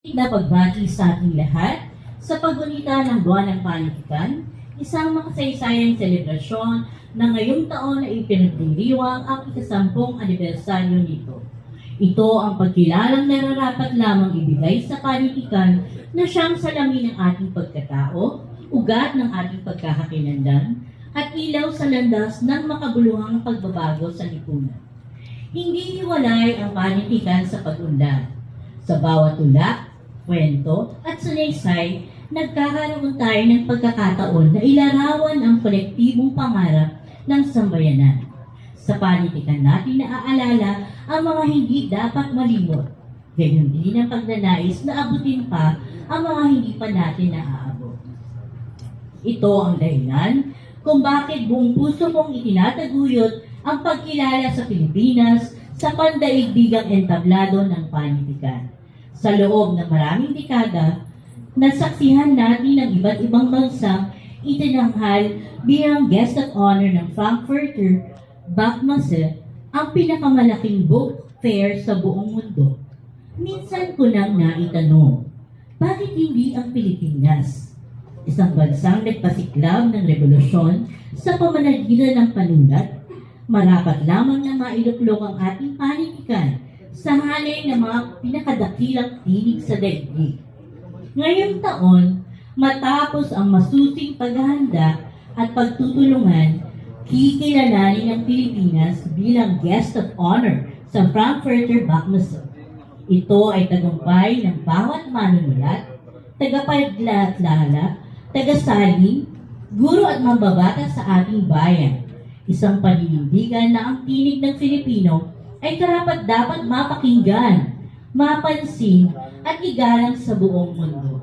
na pagbati sa ating lahat sa paggunita ng Buwan ng Panitikan, isang makasaysayang selebrasyon na ngayong taon ay ipinagdiriwang ang ikasampung anibersaryo nito. Ito ang pagkilalang nararapat lamang ibigay sa panitikan na siyang salamin ng ating pagkatao, ugat ng ating pagkakakinandan, at ilaw sa landas ng makabuluhang pagbabago sa lipunan. Hindi hiwalay ang panitikan sa pag-unlad. Sa bawat tula, kwento, at sanaysay, nagkakaroon tayo ng pagkakataon na ilarawan ang kolektibong pangarap ng sambayanan. Sa panitikan natin naaalala ang mga hindi dapat malimot. Gayon din ang pagnanais na abutin pa ang mga hindi pa natin naaabot. Ito ang dahilan kung bakit buong puso kong itinataguyod ang pagkilala sa Pilipinas sa pandaigdigang entablado ng panitikan. Sa loob ng maraming dekada, nasaksihan natin ang iba't ibang bansang itinanghal bilang guest of honor ng Frankfurter Buchmesse, ang pinakamalaking book fair sa buong mundo. Minsan ko nang naitanong, bakit hindi ang Pilipinas? Isang bansang nagpasiklab ng revolusyon sa pamanagitan ng panulat, marapat lamang na mailuklok ang ating panitikan sa hanay ng mga pinakadakilang tinig sa daigdig. Ngayong taon, matapos ang masusing paghahanda at pagtutulungan, kikilalanin ng Pilipinas bilang guest of honor sa Frankfurter Buchmesse. Ito ay tagumpay ng bawat manunulat, tagapaglatlala, tagasaling, guro at mambabata sa ating bayan. Isang paninindigan na ang tinig ng Filipino ay karapat dapat mapakinggan, mapansin at igalang sa buong mundo.